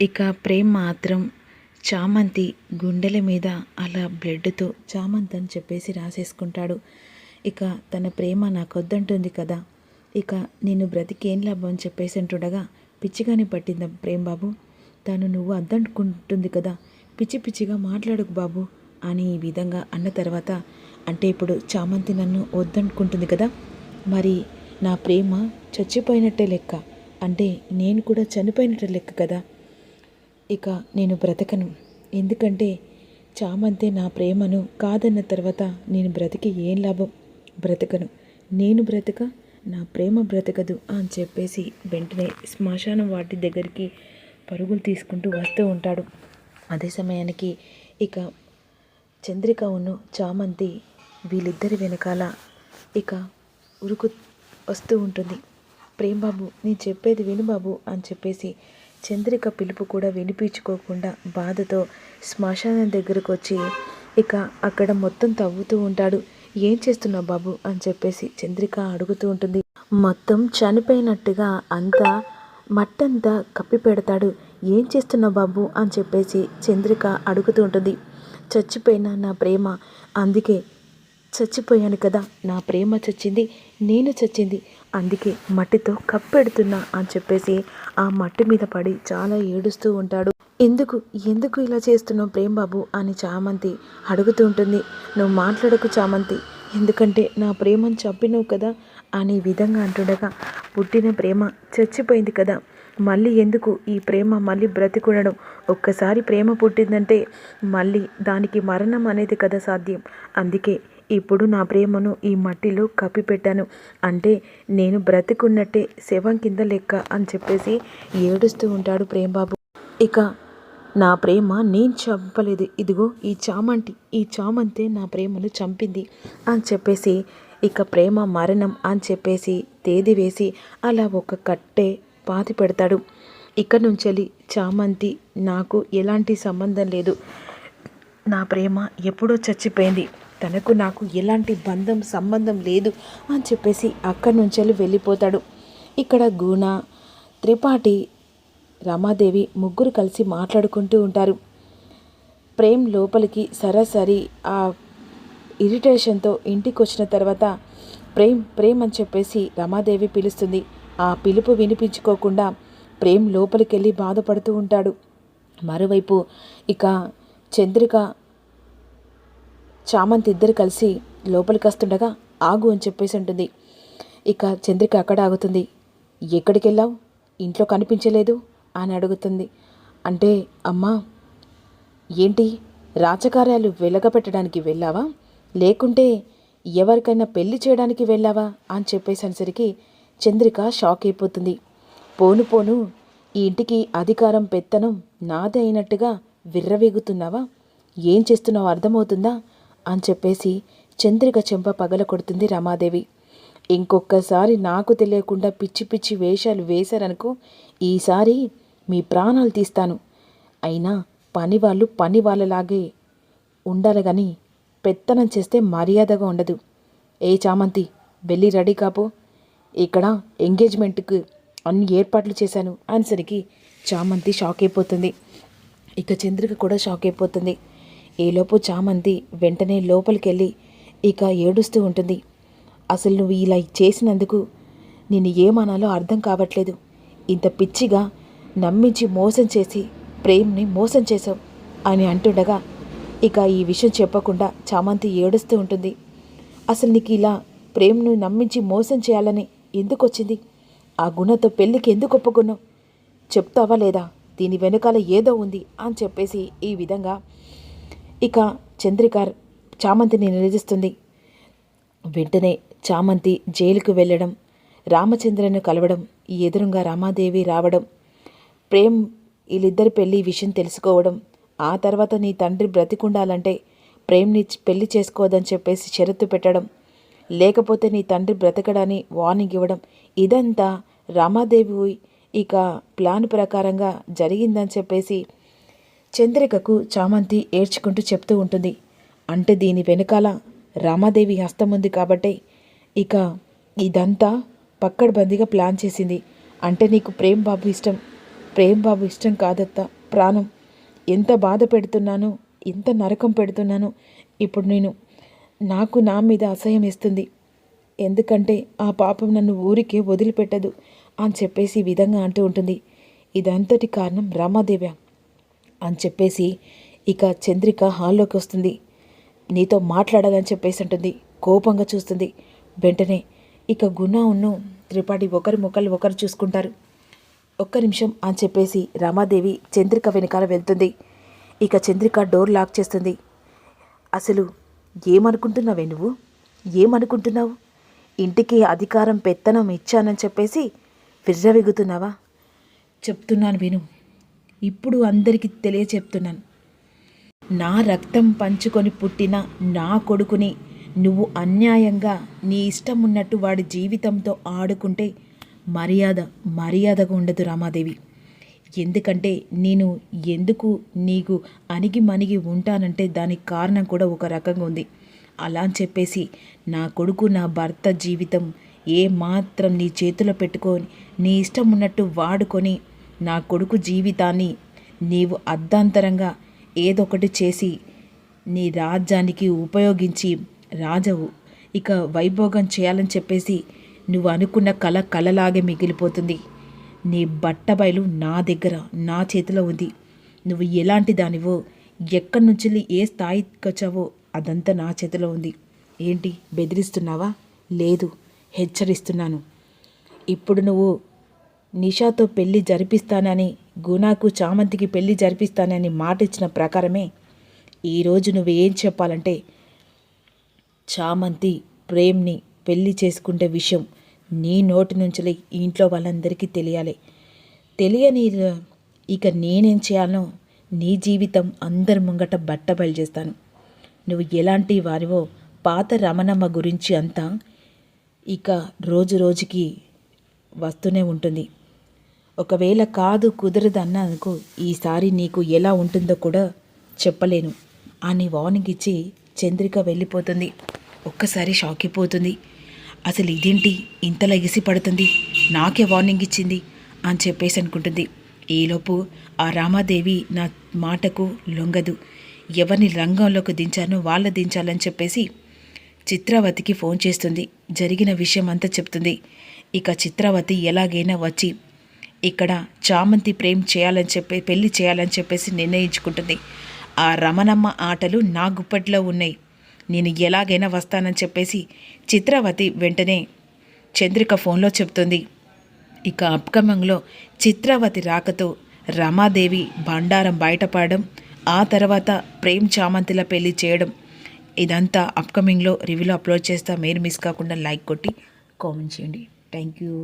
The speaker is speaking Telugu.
ఇక ప్రేమ్ మాత్రం చామంతి గుండెల మీద అలా బ్లడ్తో చామంతి అని చెప్పేసి రాసేసుకుంటాడు. ఇక తన ప్రేమ నాకొద్దంటుంది కదా. ఇక నేను బ్రతికేం లాభం అని చెప్పేసి అంటుండగా పిచ్చిగానే పట్టిందా ప్రేమ్ బాబు తను నువ్వు అద్దంటుకుంటుంది కదా. పిచ్చి పిచ్చిగా మాట్లాడుకు బాబు అని ఈ విధంగా అన్న తర్వాత అంటే ఇప్పుడు చామంతి నన్ను వద్దనుకుంటుంది కదా. మరి నా ప్రేమ చచ్చిపోయినట్టే లెక్క. అంటే నేను కూడా చనిపోయినట్టే లెక్క కదా. ఇక నేను బ్రతకను. ఎందుకంటే చామంతే నా ప్రేమను కాదన్న తర్వాత నేను బ్రతికి ఏం లాభం? బ్రతకను. నేను బ్రతక నా ప్రేమ బ్రతకదు అని చెప్పేసి వెంటనే శ్మశానం వాటి దగ్గరికి పరుగులు తీసుకుంటూ వస్తూ ఉంటాడు. అదే సమయానికి ఇక చంద్రిక ఉన్ను చామంతి వీళ్ళిద్దరి వెనకాల ఇక ఉరుకు వస్తూ ఉంటుంది. ప్రేమ్ బాబు నేను చెప్పేది విను బాబు అని చెప్పేసి చంద్రిక పిలుపు కూడా వినిపించుకోకుండా బాధతో శ్మశానం దగ్గరకు వచ్చి ఇక అక్కడ మొత్తం తవ్వుతూ ఉంటాడు. ఏం చేస్తున్నావు బాబు? అని చెప్పేసి చంద్రిక అడుగుతూ ఉంటుంది. మొత్తం చనిపోయినట్టుగా అంతా మట్టంతా కప్పి పెడతాడు. ఏం చేస్తున్నావు బాబు? అని చెప్పేసి చంద్రిక అడుగుతూ ఉంటుంది. చచ్చిపోయిన నా ప్రేమ. అందుకే చచ్చిపోయాను కదా. నా ప్రేమ చచ్చింది నేను చచ్చింది. అందుకే మట్టితో కప్పెడుతున్నా అని చెప్పేసి ఆ మట్టి మీద పడి చాలా ఏడుస్తూ ఉంటాడు. ఎందుకు? ఎందుకు ఇలా చేస్తున్నావు ప్రేమ్ బాబు అని చామంతి అడుగుతూ ఉంటుంది. నువ్వు మాట్లాడకు చామంతి. ఎందుకంటే నా ప్రేమను చంపినవు కదా అనే విధంగా అంటుండగా పుట్టిన ప్రేమ చచ్చిపోయింది కదా. మళ్ళీ ఎందుకు ఈ ప్రేమ మళ్ళీ బ్రతికుండడం? ఒక్కసారి ప్రేమ పుట్టిందంటే మళ్ళీ దానికి మరణం అనేది కదా సాధ్యం. అందుకే ఇప్పుడు నా ప్రేమను ఈ మట్టిలో కప్పిపెట్టాను. అంటే నేను బ్రతికున్నట్టే శవం కింద లెక్క అని చెప్పేసి ఏడుస్తూ ఉంటాడు ప్రేమబాబు ఇక నా ప్రేమ నేను చంపలేదు. ఇదిగో ఈ చామంతి ఈ చామంతే నా ప్రేమను చంపింది అని చెప్పేసి ఇక ప్రేమ మరణం అని చెప్పేసి తేది వేసి అలా ఒక కట్టే పాతి పెడతాడు. ఇక్కడి నుంచి చామంతి నాకు ఎలాంటి సంబంధం లేదు. నా ప్రేమ ఎప్పుడో చచ్చిపోయింది. తనకు నాకు ఎలాంటి బంధం సంబంధం లేదు అని చెప్పేసి అక్కడి నుంచి వెళ్ళిపోతాడు. ఇక్కడ గుణ త్రిపాఠి రమాదేవి ముగ్గురు కలిసి మాట్లాడుకుంటూ ఉంటారు. ప్రేమ్ లోపలికి సరాసరి ఆ ఇరిటేషన్తో ఇంటికి వచ్చిన తర్వాత ప్రేమ్ ప్రేమ్ అని చెప్పేసి రమాదేవి పిలుస్తుంది. ఆ పిలుపు వినిపించుకోకుండా ప్రేమ్ లోపలికి వెళ్ళి బాధపడుతూ ఉంటాడు. మరోవైపు ఇక చంద్రిక చామంతి ఇద్దరు కలిసి లోపలికి వస్తుండగా ఆగు అని చెప్పేసి ఉంటుంది. ఇక చంద్రిక అక్కడ ఆగుతుంది. ఎక్కడికి వెళ్ళావు ఇంట్లో కనిపించలేదు? అని అడుగుతుంది. అంటే అమ్మా ఏంటి? రాజకార్యాలు వెలగపెట్టడానికి వెళ్ళావా? లేకుంటే ఎవరికైనా పెళ్ళి చేయడానికి వెళ్ళావా? అని చెప్పేసరికి చంద్రిక షాక్ అయిపోతుంది. పోను పోను. ఈ ఇంటికి అధికారం పెత్తనం నాదే అయినట్టుగా విర్రవీగుతున్నావా? ఏం చేస్తున్నావు అర్థమవుతుందా? అని చెప్పేసి చంద్రిక చెంప పగల కొడుతుంది రమాదేవి. ఇంకొక్కసారి నాకు తెలియకుండా పిచ్చి పిచ్చి వేషాలు వేశారనుకో ఈసారి మీ ప్రాణాలు తీస్తాను. అయినా పని వాళ్ళు పని వాళ్ళలాగే ఉండాలి కానీ పెత్తనం చేస్తే మర్యాదగా ఉండదు. ఏ చామంతి వెళ్ళి రెడీ కాపో. ఇక్కడ ఎంగేజ్మెంట్కి అన్ని ఏర్పాట్లు చేశాను అనేసరికి చామంతి షాక్ అయిపోతుంది. ఇక చంద్రిక కూడా షాక్ అయిపోతుంది. ఈలోపు చామంతి వెంటనే లోపలికెళ్ళి ఇక ఏడుస్తూ ఉంటుంది. అసలు నువ్వు ఇలా చేసినందుకు నేను ఏమనాలో అర్థం కావట్లేదు. ఇంత పిచ్చిగా నమ్మించి మోసం చేసి ప్రేమ్ని మోసం చేశావు అని అంటుండగా ఇక ఈ విషయం చెప్పకుండా చామంతి ఏడుస్తూ ఉంటుంది. అసలు నీకు ఇలా ప్రేమ్ను నమ్మించి మోసం చేయాలని ఎందుకు వచ్చింది ఆ గుణతో పెళ్ళికి ఎందుకు ఒప్పుకున్నావు? చెప్తావా లేదా? దీని వెనకాల ఏదో ఉంది అని చెప్పేసి ఈ విధంగా ఇక చంద్రికార్ చామంతిని నిలదీస్తుంది. వెంటనే చామంతి జైలుకు వెళ్ళడం రామచంద్రను కలవడం ఎదురుగా రామాదేవి రావడం ప్రేమ్ వీళ్ళిద్దరి పెళ్ళి విషయం తెలుసుకోవడం ఆ తర్వాత నీ తండ్రి బ్రతికుండాలంటే ప్రేమ్ని పెళ్ళి చేసుకోవద్దని చెప్పేసి షరతు పెట్టడం లేకపోతే నీ తండ్రి బ్రతకడాని వార్నింగ్ ఇవ్వడం ఇదంతా రామాదేవి ఇక ప్లాన్ ప్రకారంగా జరిగిందని చెప్పేసి చంద్రికకు చామంతి ఏడ్చుకుంటూ చెప్తూ ఉంటుంది. అంటే దీని వెనకాల రామాదేవి హస్తం ఉంది కాబట్టే ఇక ఇదంతా పక్కడబందిగా ప్లాన్ చేసింది. అంటే నీకు ప్రేమ్ బాబు ఇష్టం. ప్రేమ్ బాబు ఇష్టం కాదత్త. ప్రాణం. ఎంత బాధ పెడుతున్నానో ఎంత నరకం పెడుతున్నానో ఇప్పుడు నేను నాకు నా మీద అసహ్యం ఇస్తుంది ఎందుకంటే ఆ పాపం నన్ను ఊరికే వదిలిపెట్టదు. అని చెప్పేసి ఈ విధంగా అంటూ ఉంటుంది. ఇదంతటి కారణం రామాదేవ్య అని చెప్పేసి ఇక చంద్రిక హాల్లోకి వస్తుంది. నీతో మాట్లాడాలని చెప్పేసి అంటుంది. కోపంగా చూస్తుంది. వెంటనే ఇక గుణ ఉన్ను త్రిపాఠి ఒకరి ముఖాలు ఒకరు చూసుకుంటారు. ఒక్క నిమిషం అని చెప్పేసి రామాదేవి చంద్రిక వెనకాల వెళ్తుంది. ఇక చంద్రిక డోర్ లాక్ చేస్తుంది. అసలు ఏమనుకుంటున్నావే నువ్వు? ఏమనుకుంటున్నావు? ఇంటికి అధికారం పెత్తనం ఇచ్చానని చెప్పేసి విర్రవిగుతున్నావా? చెప్తున్నాను విను. ఇప్పుడు అందరికీ తెలియచెప్తున్నాను. నా రక్తం పంచుకొని పుట్టిన నా కొడుకుని నువ్వు అన్యాయంగా నీ ఇష్టం ఉన్నట్టు వాడి జీవితంతో ఆడుకుంటే మర్యాద మర్యాదగా ఉండదు రామాదేవి. ఎందుకంటే నేను ఎందుకు నీకు అణిగి మణిగి ఉంటానంటే దానికి కారణం కూడా ఒక రకంగా ఉంది. అలా అని చెప్పేసి నా కొడుకు నా భర్త జీవితం ఏ మాత్రం నీ చేతిలో పెట్టుకొని నీ ఇష్టం ఉన్నట్టు వాడుకొని నా కొడుకు జీవితాన్ని నీవు అర్ధాంతరంగా ఏదొకటి చేసి నీ రాజ్యానికి ఉపయోగించి రాజవు. ఇక వైభోగం చేయాలని చెప్పేసి నువ్వు అనుకున్న కళ కళలాగే మిగిలిపోతుంది. నీ బట్టబయలు నా దగ్గర నా చేతిలో ఉంది. నువ్వు ఎలాంటి దానివో ఎక్కడి నుంచి ఏ స్థాయికి వచ్చావో అదంతా నా చేతిలో ఉంది. ఏంటి బెదిరిస్తున్నావా? లేదు. హెచ్చరిస్తున్నాను. ఇప్పుడు నువ్వు నిషాతో పెళ్ళి జరిపిస్తానని గుణాకు చామంతికి పెళ్ళి జరిపిస్తానని మాట ఇచ్చిన ప్రకారమే ఈరోజు నువ్వేం చెప్పాలంటే చామంతి ప్రేమ్ని పెళ్ళి చేసుకుంటే విషయం నీ నోటి నుంచి ఇంట్లో వాళ్ళందరికీ తెలియాలి. తెలియని ఇక నేనేం చేయాలో నీ జీవితం అందరి ముంగట బట్ట బయలుచేస్తాను నువ్వు ఎలాంటి వారివో పాత రమణమ్మ గురించి అంతా ఇక రోజు రోజుకి వస్తూనే ఉంటుంది. ఒకవేళ కాదు కుదరదు ఈసారి నీకు ఎలా ఉంటుందో కూడా చెప్పలేను. అని వార్నింగ్ ఇచ్చి చంద్రిక వెళ్ళిపోతుంది. ఒక్కసారి షాక్ అయిపోతుంది అసలు ఇదేంటి? ఇంతలా ఎగిసి పడుతుంది. నాకే వార్నింగ్ ఇచ్చింది అని చెప్పేసి అనుకుంటుంది. ఈలోపు ఆ రామాదేవి నా మాటకు లొంగదు. ఎవరిని రంగంలోకి దించానో వాళ్ళ దించాలని చెప్పేసి చిత్రావతికి ఫోన్ చేస్తుంది. జరిగిన విషయం అంతా చెప్తుంది. ఇక చిత్రావతి ఎలాగైనా వచ్చి ఇక్కడ చామంతి ప్రేమ్ చేయాలని చెప్పి పెళ్ళి చేయాలని చెప్పేసి నిర్ణయించుకుంటుంది. ఆ రమణమ్మ ఆటలు నా గుప్పట్లో ఉన్నాయి. నేను ఎలాగైనా వస్తానని చెప్పేసి చిత్రావతి వెంటనే చంద్రిక ఫోన్లో చెప్తుంది. ఇక అప్కమింగ్లో చిత్రావతి రాకతో రమాదేవి భండారం బయటపడడం ఆ తర్వాత ప్రేమ్ చామంతిల పెళ్ళి చేయడం ఇదంతా అప్కమింగ్లో రివ్యూలో అప్లోడ్ చేస్తా. మీరు మిస్ కాకుండా లైక్ కొట్టి కామెంట్ చేయండి. Thank you